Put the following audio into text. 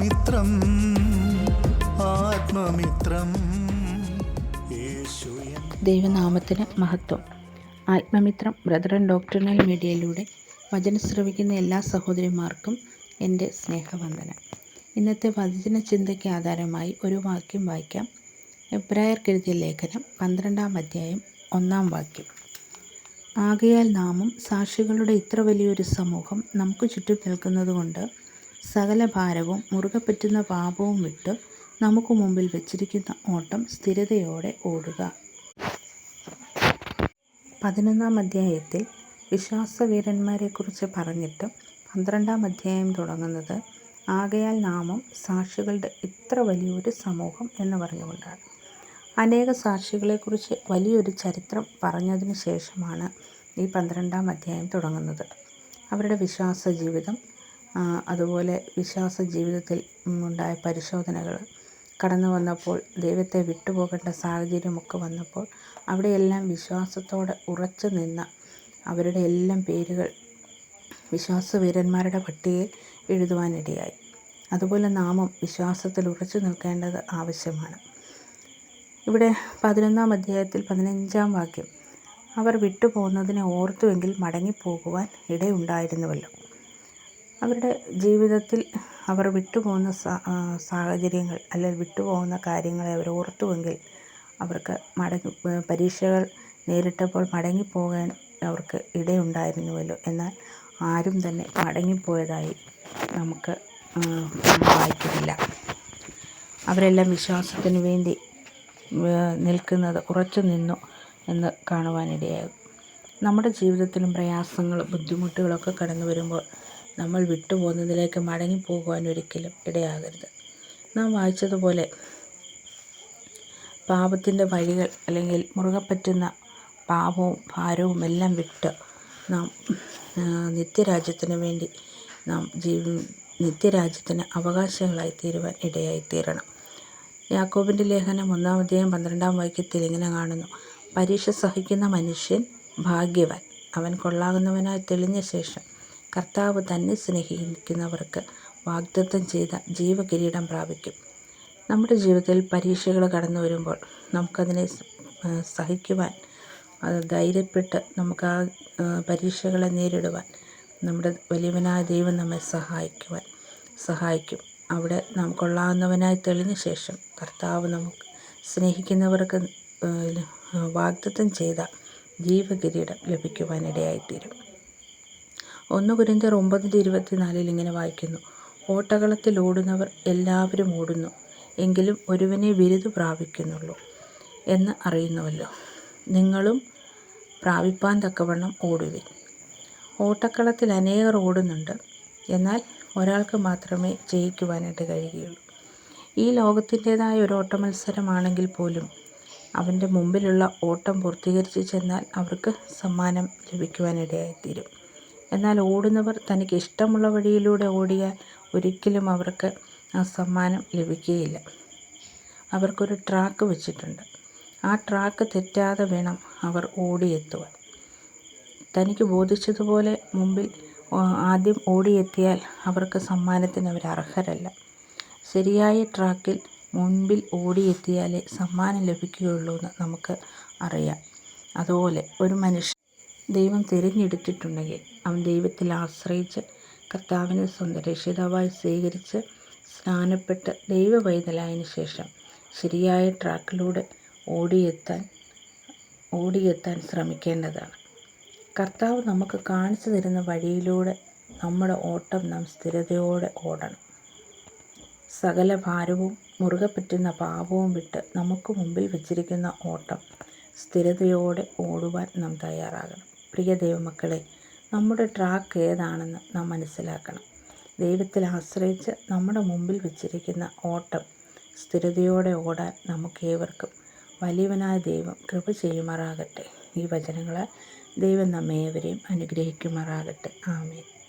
ആത്മമിത്രം ആത്മമിത്രം. ദൈവനാമത്തിന് മഹത്വം. ആത്മമിത്രം brother and doctrinal മീഡിയയിലൂടെ വചന ശ്രവിക്കുന്ന എല്ലാ സഹോദരിമാർക്കും എന്റെ സ്നേഹവന്ദനം. ഇന്നത്തെ വചന ചിന്തയ്ക്ക് ആധാരമായി ഒരു വാക്യം വായിക്കാം. എബ്രായർ എബ്രായർക്കെഴുതിയ ലേഖനം പന്ത്രണ്ടാം അധ്യായം ഒന്നാം വാക്യം. ആകയാൽ നാമും സാക്ഷികളുടെ ഇത്ര വലിയൊരു സമൂഹം നമുക്ക് ചുറ്റും നിൽക്കുന്നതുകൊണ്ട് സകല ഭാരവും മുറുകെ പറ്റുന്ന പാപവും വിട്ട് നമുക്ക് മുമ്പിൽ വെച്ചിരിക്കുന്ന ഓട്ടം സ്ഥിരതയോടെ ഓടുക. പതിനൊന്നാം അധ്യായത്തിൽ വിശ്വാസവീരന്മാരെക്കുറിച്ച് പറഞ്ഞിട്ട് പന്ത്രണ്ടാം അധ്യായം തുടങ്ങുന്നത് ആകയാൽ നാമം സാക്ഷികളുടെ ഇത്ര വലിയൊരു സമൂഹം എന്ന് പറഞ്ഞുകൊണ്ടാണ്. അനേക സാക്ഷികളെക്കുറിച്ച് വലിയൊരു ചരിത്രം പറഞ്ഞതിന് ശേഷമാണ് ഈ പന്ത്രണ്ടാം അധ്യായം തുടങ്ങുന്നത്. അവരുടെ വിശ്വാസ ജീവിതം അതുപോലെ വിശ്വാസ ജീവിതത്തിൽ ഉണ്ടായ പരിശോധനകൾ. കടന്നു വന്നപ്പോൾ ദൈവത്തെ വിട്ടുപോകേണ്ട സാഹചര്യമൊക്കെ വന്നപ്പോൾ അവിടെയെല്ലാം വിശ്വാസത്തോടെ ഉറച്ചു നിന്ന അവരുടെ എല്ലാം പേരുകൾ വിശ്വാസവീരന്മാരുടെ പട്ടികയിൽ എഴുതുവാനിടയായി. അതുപോലെ നാമം വിശ്വാസത്തിൽ ഉറച്ചു നിൽക്കേണ്ടത് ആവശ്യമാണ്. ഇവിടെ പതിനൊന്നാം അധ്യായത്തിൽ പതിനഞ്ചാം വാക്യം. അവർ വിട്ടുപോകുന്നതിനെ ഓർത്തുവെങ്കിൽ മടങ്ങിപ്പോകുവാൻ ഇടയുണ്ടായിരുന്നുവല്ലോ. അവരുടെ ജീവിതത്തിൽ അവർ വിട്ടുപോകുന്ന സാഹചര്യങ്ങൾ അല്ലെങ്കിൽ വിട്ടുപോകുന്ന കാര്യങ്ങളെ അവർ ഓർത്തുവെങ്കിൽ അവർക്ക് മടങ്ങി പരീക്ഷകൾ നേരിട്ടപ്പോൾ മടങ്ങിപ്പോകാൻ അവർക്ക് ഇടയുണ്ടായിരുന്നുവല്ലോ. എന്നാൽ ആരും തന്നെ മടങ്ങിപ്പോയതായി നമുക്ക് വായിക്കുന്നില്ല. അവരെല്ലാം വിശ്വാസത്തിന് വേണ്ടി നിൽക്കുന്നത് ഉറച്ചു നിന്നു എന്ന് കാണുവാനിടയാകും. നമ്മുടെ ജീവിതത്തിലും പ്രയാസങ്ങളും ബുദ്ധിമുട്ടുകളൊക്കെ കടന്നു വരുമ്പോൾ നമ്മൾ വിട്ടുപോകുന്നതിലേക്ക് മടങ്ങിപ്പോകുവാൻ ഒരിക്കലും ഇടയാകരുത്. നാം വായിച്ചതുപോലെ പാപത്തിന്റെ വഴികൾ അല്ലെങ്കിൽ മുറുകെ പറ്റുന്ന പാപവും ഭാരവും എല്ലാം വിട്ട് നാം നിത്യരാജ്യത്തിന് വേണ്ടി നാം ജീവി നിത്യരാജ്യത്തിന് അവകാശികളായി തീരുവാൻ ഇടയായിത്തീരണം. യാക്കോബിന്റെ ലേഖനം ഒന്നാം അധ്യായം പന്ത്രണ്ടാം വാക്യത്തിൽ ഇങ്ങനെ കാണുന്നു. പരീക്ഷ സഹിക്കുന്ന മനുഷ്യൻ ഭാഗ്യവാൻ. അവൻ കൊള്ളാകുന്നവനായി തെളിഞ്ഞ ശേഷം കർത്താവ് തന്നെ സ്നേഹിക്കുന്നവർക്ക് വാഗ്ദത്തം ചെയ്ത ജീവകിരീടം പ്രാപിക്കും. നമ്മുടെ ജീവിതത്തിൽ പരീക്ഷകൾ കടന്നു വരുമ്പോൾ നമുക്കതിനെ സഹിക്കുവാൻ അത് ധൈര്യപ്പെട്ട് നമുക്ക് ആ, പരീക്ഷകളെ നേരിടുവാൻ നമ്മുടെ വലിയവനായ ദൈവം നമ്മെ സഹായിക്കുവാൻ സഹായിക്കും. അവിടെ നാം കൊള്ളാവുന്നവനായി തെളിഞ്ഞ ശേഷം കർത്താവ് നമുക്ക് സ്നേഹിക്കുന്നവർക്ക് വാഗ്ദത്തം ചെയ്ത ജീവകിരീടം ലഭിക്കുവാനിടയായിത്തീരും. ഒന്ന് കുരിന്തർ ഒമ്പതിന്റെ ഇരുപത്തിനാലിൽ ഇങ്ങനെ വായിക്കുന്നു. ഓട്ടകളത്തിൽ ഓടുന്നവർ എല്ലാവരും ഓടുന്നു എങ്കിലും ഒരുവനെ ബിരുദ് പ്രാപിക്കുന്നുള്ളൂ എന്ന് അറിയുന്നുവല്ലോ. നിങ്ങളും പ്രാപിപ്പാൻ തക്കവണ്ണം ഓടുവിൻ. ഓട്ടക്കളത്തിൽ അനേകർ ഓടുന്നുണ്ട് എന്നാൽ ഒരാൾക്ക് മാത്രമേ ജയിക്കുവാനായിട്ട് കഴിയുകയുള്ളൂ. ഈ ലോകത്തിന്റെതായ ഒരു ഓട്ടമത്സരമാണെങ്കിൽ പോലും അവന്റെ മുമ്പിലുള്ള ഓട്ടം പൂർത്തീകരിച്ച് ചെന്നാൽ അവർക്ക് സമ്മാനം ലഭിക്കുവാനിടയായിത്തീരും. എന്നാൽ ഓടുന്നവർ തനിക്ക് ഇഷ്ടമുള്ള വഴിയിലൂടെ ഓടിയാൽ ഒരിക്കലും അവർക്ക് ആ സമ്മാനം ലഭിക്കുകയില്ല. അവർക്കൊരു ട്രാക്ക് വെച്ചിട്ടുണ്ട്. ആ ട്രാക്ക് തെറ്റാതെ വേണം അവർ ഓടിയെത്തുവാൻ. തനിക്ക് ബോധിച്ചതുപോലെ മുമ്പിൽ ആദ്യം ഓടിയെത്തിയാൽ അവർക്ക് സമ്മാനത്തിന് അവർ അർഹരല്ല. ശരിയായ ട്രാക്കിൽ മുൻപിൽ ഓടിയെത്തിയാലേ സമ്മാനം ലഭിക്കുകയുള്ളൂ എന്ന് നമുക്ക് അറിയാം. അതുപോലെ ഒരു മനുഷ്യൻ ദൈവം തിരഞ്ഞെടുത്തിട്ടുണ്ടെങ്കിൽ അവൻ ദൈവത്തിൽ ആശ്രയിച്ച് കർത്താവിനെ സ്വന്തം രക്ഷിതാവായി സ്വീകരിച്ച് സ്നാനപ്പെട്ട് ദൈവ പൈതലായതിനു ശേഷം ശരിയായ ട്രാക്കിലൂടെ ഓടിയെത്താൻ ഓടിയെത്താൻ ശ്രമിക്കേണ്ടതാണ്. കർത്താവ് നമുക്ക് കാണിച്ചു തരുന്ന വഴിയിലൂടെ നമ്മുടെ ഓട്ടം നാം സ്ഥിരതയോടെ ഓടണം. സകല ഭാരവും മുറുകെ പറ്റുന്ന പാപവും വിട്ട് നമുക്ക് മുമ്പിൽ വച്ചിരിക്കുന്ന ഓട്ടം സ്ഥിരതയോടെ ഓടുവാൻ നാം തയ്യാറാകണം. പ്രിയ ദൈവമക്കളെ നമ്മുടെ ട്രാക്ക് ഏതാണെന്ന് നാം മനസ്സിലാക്കണം. ദൈവത്തിൽ ആശ്രയിച്ച് നമ്മുടെ മുമ്പിൽ വച്ചിരിക്കുന്ന ഓട്ടം സ്ഥിരതയോടെ ഓടാൻ നമുക്കേവർക്കും വലിയവനായ ദൈവം കൃപ ചെയ്യുമാറാകട്ടെ. ഈ വചനങ്ങളാൽ ദൈവം നമ്മേവരെയും അനുഗ്രഹിക്കുമാറാകട്ടെ. ആമേൻ.